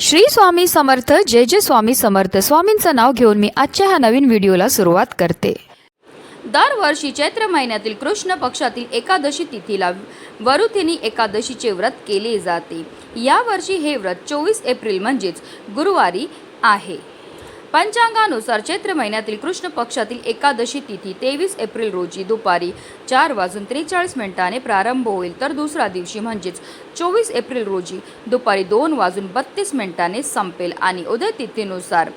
श्री स्वामी समर्थ जय जय स्वामी समर्थ. स्वामींचं नाव घेऊन मी आजच्या ह्या नवीन व्हिडिओला सुरुवात करते. दरवर्षी चैत्र महिन्यातील कृष्ण पक्षातील एकादशी तिथीला वरुथिनी एकादशीचे व्रत केले जाते. यावर्षी हे व्रत चोवीस एप्रिल म्हणजेच गुरुवारी आहे. पंचांगानुसार चैत्र महिन्यातील कृष्ण पक्षातील एकादशी तिथी तेवीस एप्रिल रोजी दुपारी चार वाजून त्रेचाळीस मिनिटाने प्रारंभ होईल. तर दुसऱ्या दिवशी म्हणजेच चोवीस एप्रिल रोजी दुपारी दोन वाजून बत्तीस मिनिटाने संपेल आणि उदय तिथीनुसार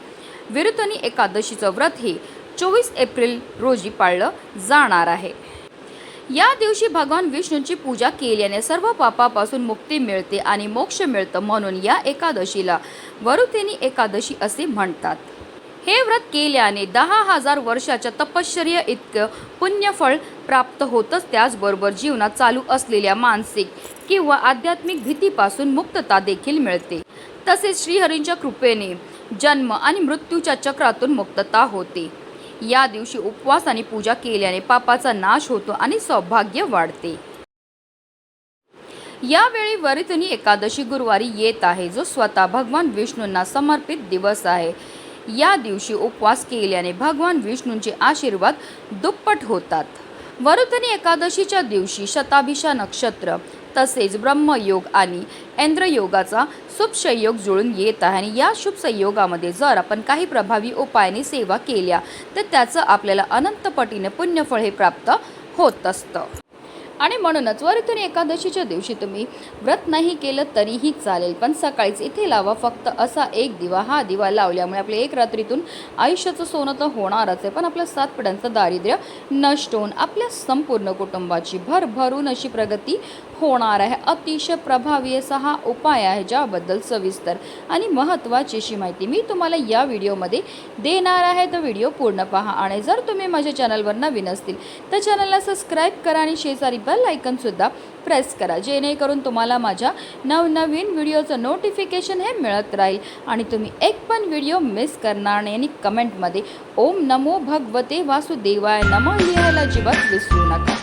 विरुतनी एकादशीचं व्रत हे चोवीस एप्रिल रोजी पाळलं जाणार आहे. या दिवशी भगवान विष्णूंची पूजा केल्याने सर्व पापापासून मुक्ती मिळते आणि मोक्ष मिळतं म्हणून या एकादशीला वरुतेनी एकादशी असे म्हणतात. हे व्रत केल्याने दहा हजार वर्षाच्या तपश्चर्य इतकं पुण्यफळ प्राप्त होतच त्याचबरोबर जीवनात चालू असलेल्या मानसिक किंवा आध्यात्मिक भीतीपासून मुक्तता देखील मिळते. तसेच श्रीहरींच्या कृपेने जन्म आणि मृत्यूच्या चक्रातून मुक्तता होते. या दिवशी उपवास आणि पूजा केल्याने पापाचा नाश होतो आणि सौभाग्य वाढते. यावेळी वरितनी एकादशी गुरुवारी येत आहे जो स्वतः भगवान विष्णूंना समर्पित दिवस आहे. या दिवशी उपवास केल्याने भगवान विष्णूंचे आशीर्वाद दुप्पट होतात. वरुधनी एकादशीच्या दिवशी शताभिषा नक्षत्र तसेच ब्रह्मयोग आणि इंद्रयोगाचा शुभ संयोग जुळून येत आहे आणि या शुभ संयोगामध्ये जर आपण काही प्रभावी उपायाने सेवा केल्या तर त्याचं आपल्याला अनंतपटीने पुण्यफळ हे प्राप्त होत असतं. आणि म्हणूनच वरितून एकादशीच्या दिवशी तुम्ही व्रत नाही केलं तरीही चालेल. पण सकाळीच इथे लावा फक्त असा एक दिवा. हा दिवा लावल्यामुळे आपल्या एक रात्रीतून आयुष्याचं सोनं तर होणारच आहे. पण आपल्या सात पिढ्यांचं दारिद्र्य नष्ट होऊन आपल्या संपूर्ण कुटुंबाची भरभरून अशी प्रगती होणार आहे. अतिशय प्रभावी असा हा उपाय आहे ज्याबद्दल सविस्तर आणि महत्त्वाची अशी माहिती मी तुम्हाला या व्हिडिओमध्ये देणार आहे. तर व्हिडिओ पूर्ण पहा आणि जर तुम्ही माझ्या चॅनलवर नवीन असतील तर चॅनलला सबस्क्राईब करा आणि शेजारी बेल आयकनसुद्धा प्रेस करा. जेणेकरून तुम्हाला माझ्या नवनवीन व्हिडिओचं नोटिफिकेशन हे मिळत राहील. आणि तुम्ही एक पण व्हिडिओ मिस करणार नाही. आणि कमेंटमध्ये ओम नमो भगवते वासुदेवाय नम लिहायला अजिबात विसरू नका.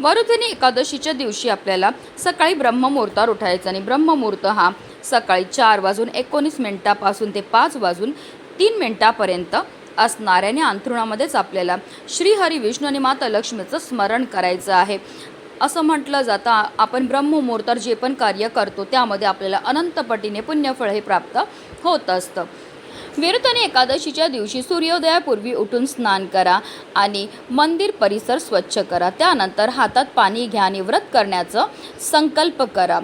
वरुथिनी एकादशीच्या दिवशी आपल्याला सकाळी ब्रह्ममुहूर्तावर उठायचं आणि ब्रह्ममुहूर्त हा सकाळी चार वाजून एकोणीस मिनिटापासून ते पाच वाजून तीन मिनिटापर्यंत असणाऱ्याने अंथरुणामध्येच आपल्याला श्रीहरी विष्णू आणि माता लक्ष्मीचं स्मरण करायचं आहे. असं म्हटलं जातं आपण ब्रह्ममुहूर्तावर जे पण कार्य करतो त्यामध्ये आपल्याला अनंतपटीने पुण्यफळ हे प्राप्त होत असतं. विरुद्धने एकादशीच्या दिवशी सूर्योदयापूर्वी उठून स्नान करा आणि मंदिर परिसर स्वच्छ करा. त्यानंतर हातात पाणी घ्या आणि व्रत करण्याचं संकल्प करा.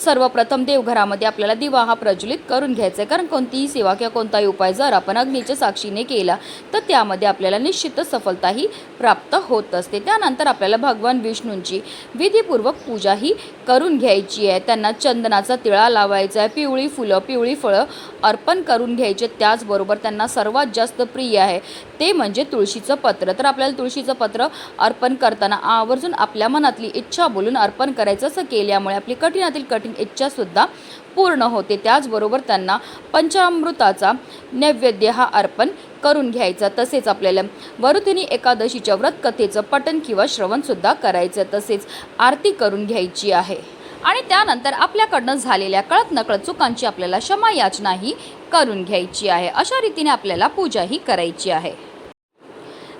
सर्वप्रथम देवघरामध्ये आपल्याला दिवा हा प्रज्वलित करून घ्यायचा आहे. कारण कोणतीही सेवा किंवा कोणताही उपाय जर आपण अग्नीच्या साक्षीने केला तर त्यामध्ये आपल्याला निश्चितच सफलताही प्राप्त होत असते. त्यानंतर आपल्याला भगवान विष्णूंची विधीपूर्वक पूजाही करून घ्यायची आहे. त्यांना चंदनाचा तिळा लावायचा आहे पिवळी फुलं पिवळी फळं अर्पण करून घ्यायचे. त्याचबरोबर त्यांना सर्वात जास्त प्रिय आहे ते म्हणजे तुळशीचं पत्र. तर आपल्याला तुळशीचं पत्र अर्पण करताना आवर्जून आपल्या मनातली इच्छा बोलून अर्पण करायचं असं केल्यामुळे आपली कठीणातील कठीण इच्छासुद्धा पूर्ण होते. त्याचबरोबर त्यांना पंचामृताचा नैवेद्य हा अर्पण करून घ्यायचा. तसेच आपल्याला वरुथिनी एकादशीच्या व्रतकथेचं पठण किंवा श्रवणसुद्धा करायचं. तसेच आरती करून घ्यायची आहे. आणि त्यानंतर आपल्याकडनं झालेल्या कळत नकळत चुकांची आपल्याला क्षमा याचनाही करून घ्यायची आहे. अशा रीतीने आपल्याला पूजाही करायची आहे.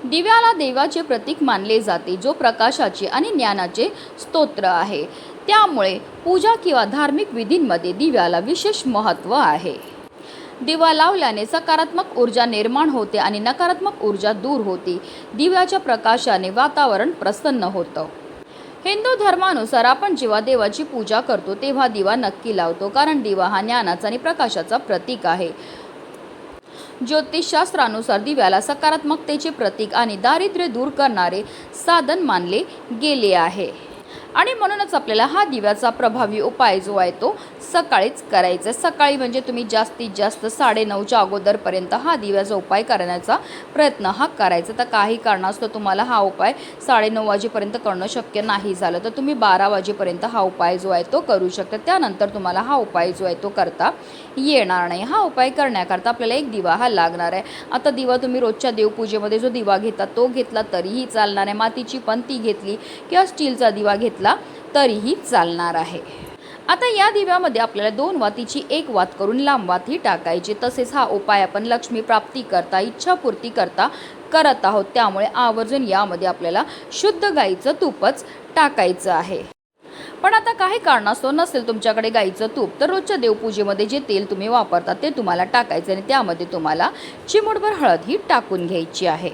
दिव्याला देवाचे प्रतीक मानले जाते जो प्रकाशाचे आणि ज्ञानाचे स्तोत्र आहे. त्यामुळे पूजा किंवा धार्मिक विधींमध्ये दिव्याला विशेष महत्त्व आहे. दिवा लावल्याने सकारात्मक ऊर्जा निर्माण होते आणि नकारात्मक ऊर्जा दूर होते. दिव्याच्या प्रकाशाने वातावरण प्रसन्न होतं. हिंदू धर्मानुसार आपण जेव्हा देवाची पूजा करतो तेव्हा दिवा नक्की लावतो कारण दिवा हा ज्ञानाचा आणि प्रकाशाचा प्रतीक आहे. ज्योतिषशास्त्रानुसार दिव्याला सकारात्मकतेचे प्रतीक आणि दारिद्र्य दूर करणारे साधन मानले गेले आहे. आणि म्हणूनच आपल्याला हा दिव्याचा प्रभावी उपाय जो आहे तो सकाळीच करायचा आहे. सकाळी म्हणजे तुम्ही जास्तीत जास्त साडेनऊच्या अगोदरपर्यंत हा दिव्याचा उपाय करण्याचा प्रयत्न हा करायचा. तर काही कारणास्तव तुम्हाला हा उपाय साडेनऊ वाजेपर्यंत करणं शक्य नाही झालं तर तुम्ही बारा वाजेपर्यंत हा उपाय जो आहे तो करू शकता. त्यानंतर तुम्हाला हा उपाय जो आहे तो करता येणार नाही. हा उपाय करण्याकरता आपल्याला एक दिवा हा लागणार आहे. आता दिवा तुम्ही रोजच्या देवपूजेमध्ये जो दिवा घेता तो घेतला तरीही चालणार आहे. मातीची पण ती घेतली किंवा स्टीलचा दिवा घेतला तरीही चालणार आहे. आता या दिव्यामध्ये आपल्याला दोन वातीची एक वात करून लांब वात ही टाकायची. तसेच हा उपाय आपण लक्ष्मी प्राप्ती करता इच्छापूर्ती करता करत आहोत. त्यामुळे आवर्जून यामध्ये आपल्याला शुद्ध गाईचं तूपच टाकायचं आहे. पण आता काही कारणास्तव नसेल तुमच्याकडे गाईचं तूप तर रोजच्या देवपूजेमध्ये जे तेल तुम्ही वापरता ते तुम्हाला टाकायचं आणि त्यामध्ये तुम्हाला चिमूटभर हळद ही टाकून घ्यायची आहे.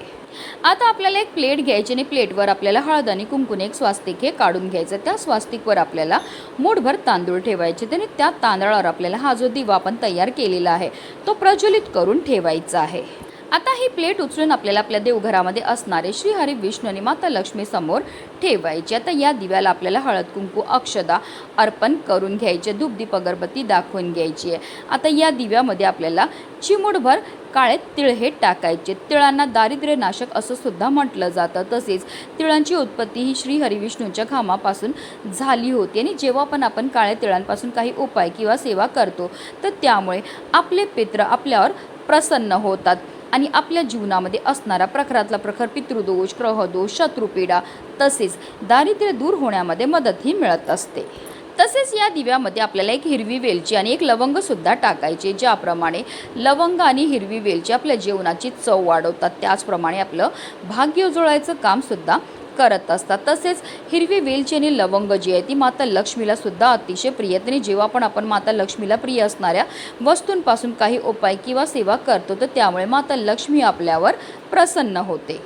आता आपल्याला एक प्लेट घ्यायची आणि प्लेटवर आपल्याला हळद आणि कुंकून एक स्वास्तिक हे काढून घ्यायचं. त्या स्वास्तिकवर आपल्याला मूठभर तांदूळ ठेवायचे आणि त्या तांदळावर आपल्याला हा जो दिवा आपण तयार केलेला आहे तो प्रज्वलित करून ठेवायचा आहे. आता ही प्लेट उचलून आपल्याला आपल्या देवघरामध्ये असणारे श्री हरी विष्णू आणि माता लक्ष्मी समोर ठेवायची. आता या दिव्याला आपल्याला हळद कुंकू अक्षदा अर्पण करून घ्यायचे धूपदीप अगरबत्ती दाखवून घ्यायची आहे. आता या दिव्यामध्ये आपल्याला चिमूटभर काळे तिळ हे टाकायचे. तिळांना दारिद्र्य नाशक असं सुद्धा म्हटलं जातं. तसेच तिळांची उत्पत्ती ही श्री हरिविष्णूंच्या घामापासून झाली होती. आणि जेव्हा पण आपण काळ्या तिळांपासून काही उपाय किंवा सेवा करतो तर त्यामुळे आपले पित्र आपल्यावर प्रसन्न होतात. आणि आपल्या जीवनामध्ये असणारा प्रखरातला प्रखर पितृदोष ग्रहदोष शत्रुपीडा तसेच दारिद्र्य दूर होण्यामध्ये मदतही मिळत असते. तसेच या दिव्यामध्ये आपल्याला एक हिरवी वेलची आणि एक लवंगसुद्धा टाकायचे ज्याप्रमाणे लवंग आणि हिरवी वेलची आपल्या जेवणाची चव वाढवतात. त्याचप्रमाणे आपलं भाग्य उजळायचं कामसुद्धा करत असतात. तसेच हिरवी वेलची आणि लवंग जी आहे ती माता लक्ष्मीला सुद्धा अतिशय प्रिय आणि जेव्हा पण आपण माता लक्ष्मीला प्रिय असणाऱ्या वस्तूंपासून काही उपाय किंवा सेवा करतो तर त्यामुळे माता लक्ष्मी आपल्यावर प्रसन्न होते.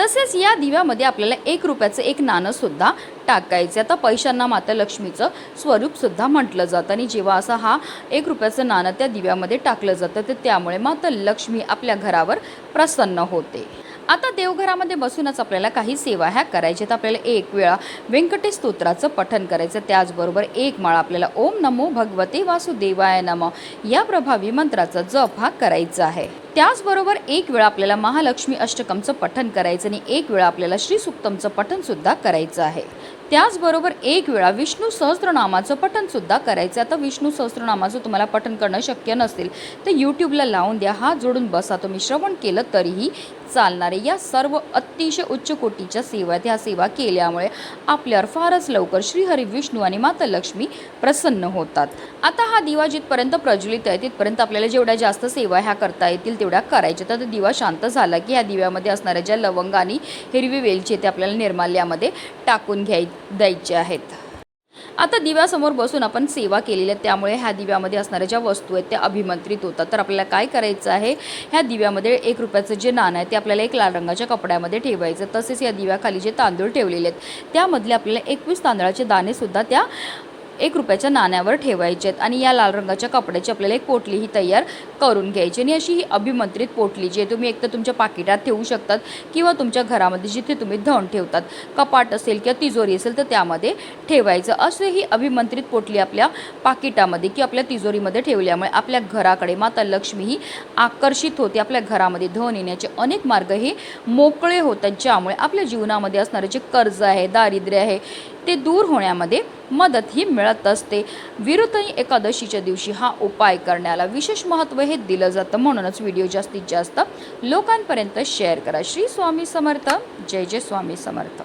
तसेच या दिव्यामध्ये आपल्याला एक रुपयाचं एक नाणंसुद्धा टाकायचं आता पैशांना माता लक्ष्मीचं स्वरूपसुद्धा म्हटलं जातं आणि जेव्हा असं हा एक रुपयाचं नाणं त्या दिव्यामध्ये टाकलं जातं तर त्यामुळे माता लक्ष्मी आपल्या घरावर प्रसन्न होते. आता देवघरामध्ये बसूनच आपल्याला काही सेवा ह्या करायच्या तर आपल्याला एक वेळा व्यंकटेश स्तोत्राचं पठन करायचं. त्याचबरोबर एक माळ आपल्याला ओम नमो भगवते वासुदेवाय नम या प्रभावी मंत्राचा जप हा करायचा आहे. त्याचबरोबर एक वेळा आपल्याला महालक्ष्मी अष्टकमचं पठन करायचं आणि एक वेळा आपल्याला श्री सुक्तमचं सुद्धा करायचं आहे. त्याचबरोबर एक वेळा विष्णू सहस्त्रनामाचं पठणसुद्धा करायचं. आता विष्णू सहस्त्रनामाचं तुम्हाला पठण करणं शक्य नसेल तर यूट्यूबला लावून द्या. हात जोडून बसा. तुम्ही श्रवण केलं तरीही चालणारे या सर्व अतिशय उच्च कोटीच्या सेवा आहेत ह्या सेवा केल्यामुळे आपल्यावर फारच लवकर श्रीहरी विष्णू आणि माता लक्ष्मी प्रसन्न होतात. आता हा दिवा जिथपर्यंत प्रज्वलित आहे तिथपर्यंत आपल्याला जेवढ्या जास्त सेवा ह्या करता येतील तेवढ्या करायच्या. तर दिवा शांत झाला की ह्या दिव्यामध्ये असणाऱ्या ज्या लवंग आणि हिरवी वेलची ते आपल्याला निर्माल्यामध्ये टाकून घ्यायची. द्यायचे आहेत. आता दिव्यासमोर बसून आपण सेवा केलेली आहे. त्यामुळे ह्या दिव्यामध्ये असणाऱ्या ज्या वस्तू आहेत त्या अभिमंत्रित होतात. तर आपल्याला काय करायचं आहे? ह्या दिव्यामध्ये एक रुपयाचं जे नाणं आहे ते आपल्याला एक लाल रंगाच्या कपड्यामध्ये ठेवायचं तसेच या दिव्याखाली जे तांदूळ ठेवलेले आहेत त्यामधले आपल्याला एकवीस तांदळाचे दाणेसुद्धा त्या एक रुपयाच्या नाण्यावर ठेवायचे आहेत आणि या लाल रंगाच्या कपड्याची आपल्याला एक पोटली ही तयार करून घ्यायची आणि अशी ही अभिमंत्रित पोटली जी आहे तुम्ही एक तर तुमच्या पाकिटात ठेवू शकतात किंवा तुमच्या घरामध्ये जिथे तुम्ही धन ठेवतात कपाट असेल किंवा तिजोरी असेल तर त्यामध्ये ठेवायचं. असं ही अभिमंत्रित पोटली आपल्या पाकिटामध्ये किंवा आपल्या तिजोरीमध्ये ठेवल्यामुळे आपल्या घराकडे माता लक्ष्मी ही आकर्षित होते आपल्या घरामध्ये धन येण्याचे अनेक मार्ग हे मोकळे होतात ज्यामुळे आपल्या जीवनामध्ये असणारे जे कर्ज आहे दारिद्र्य आहे ते दूर होण्यामध्ये मदत ही मिळत असते. विरुतनी एकादशीच्या दिवशी हा उपाय करण्याला विशेष महत्त्व हे दिलं जातं म्हणूनच व्हिडिओ जास्तीत जास्त लोकांपर्यंत शेअर करा. श्री स्वामी समर्थ. जय जय स्वामी समर्थ.